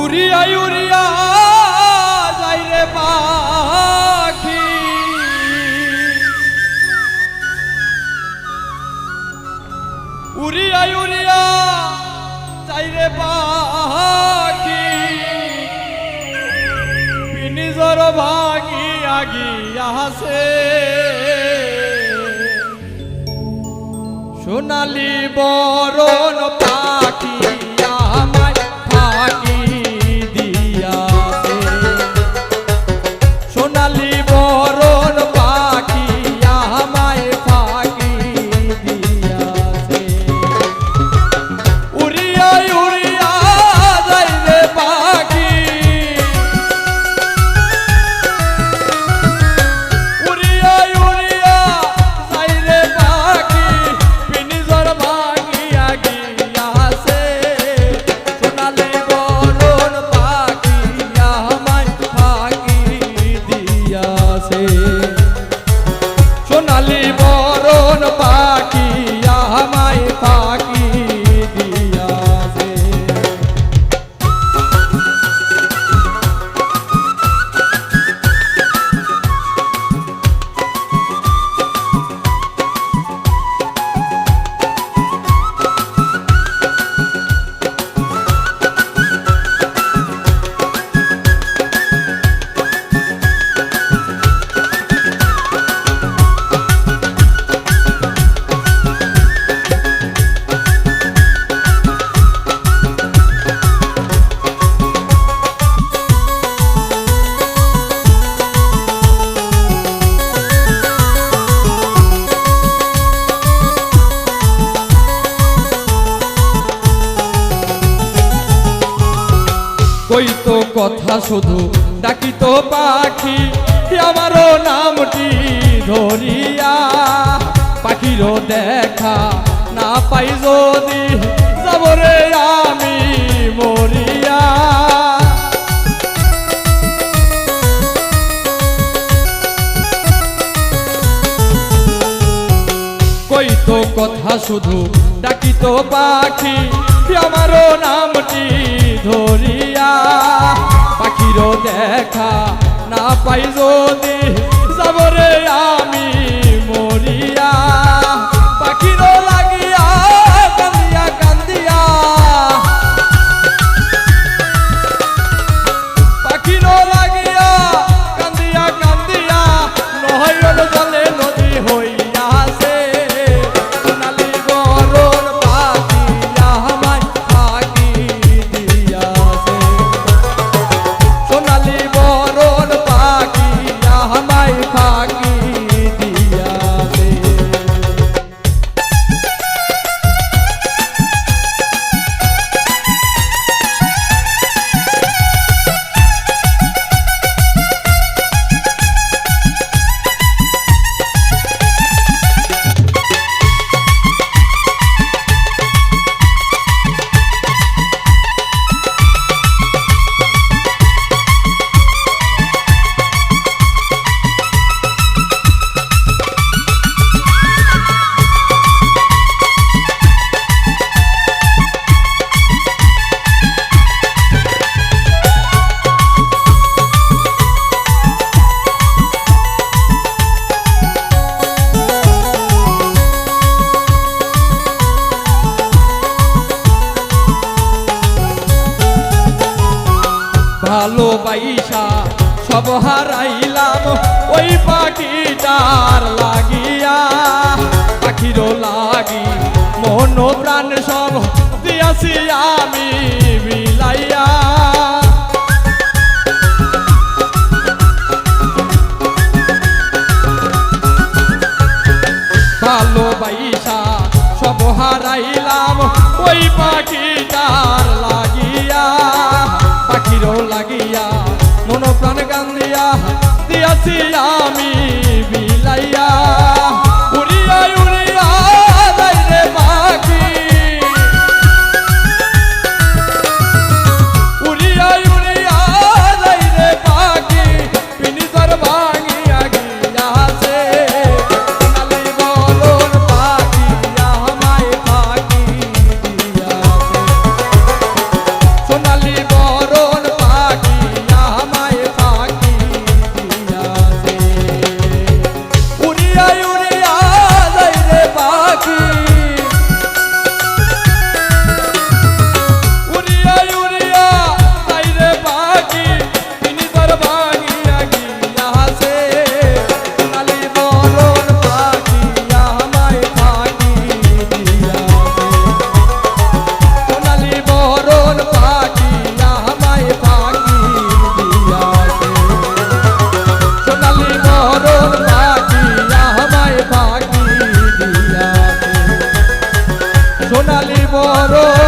উড়িয়া উড়িয়া যাই রে পাখি। উড়িয়া উড়িয়া যাই রে পাখি। নিজর ভাগি আগি আসে সোনালি বরণ কই তো কথা শুধু? ডাকি তো পাখি আমারও নামটি ধরিয়া। পাখিরও দেখা না পাই যদি তো কথা শুধু ডাকি তো পাখি আমারও নামটি ধরিয়া। পাখিরও দেখা না পাই ভালোবাইসা, সব হারাইলাম। ওই পাখিটার লাগিয়া পাখিরও লাগি, মন প্রাণ সব দিয়াছি আমি বিলাইয়া ভালোবাইসা, সব হারাইলাম। ওই পাখিটার লাগিয়া পাখিরও লাগিয়া মন প্রাণ গান দিয়া দিয়াছি আমি। সোনালি বরণ